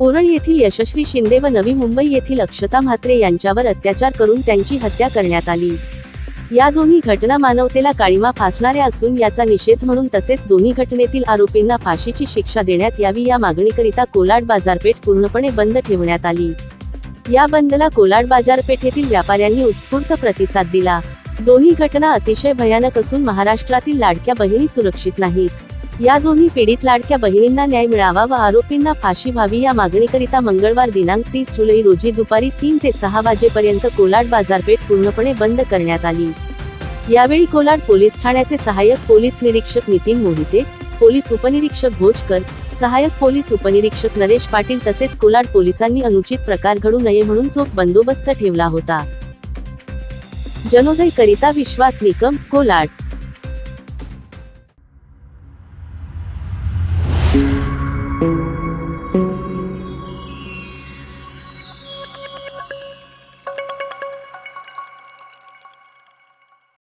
ओरळ येथील यशस्वी शिंदे व नवी मुंबई येथील अक्षता म्हात्रे यांच्यावर अत्याचार करून त्यांची हत्या करण्यात आली. या दोन्ही घटना मानवतेला काळीमा फासणाऱ्या असून याचा निषेध म्हणून तसेच दोन्ही घटनेतील आरोपींना फाशीची शिक्षा देण्यात यावी या मागणीकरिता कोलाड बाजारपेठ पूर्णपणे बंद ठेवण्यात आली. या बंदला कोलाड बाजारपेठेतील व्यापाऱ्यांनी उत्स्फूर्त प्रतिसाद दिला. दोन्ही घटना अतिशय भयानक असून महाराष्ट्रातील लाडक्या बहिणी सुरक्षित नाहीत. या दोन्ही पीडित लाडक्या बहिणींना न्याय मिळावा व आरोपींना फाशी व्हावी या मागणीकरिता मंगळवार दिनांक तीस जुलै रोजी दुपारी तीन ते सहा वाजेपर्यंत कोलाड बाजारपेठ पूर्णपणे बंद करण्यात आली. यावेळी कोलाड पोलीस ठाण्याचे सहाय्यक पोलीस निरीक्षक नितीन मोहिते पोलीस उपनिरीक्षक भोजकर सहाय्यक पोलीस उपनिरीक्षक नरेश पाटील तसेच कोलाड पोलिसांनी अनुचित प्रकार घडू नये म्हणून चोख बंदोबस्त ठेवला होता. जनोदय करिता विश्वास निकम कोलाड.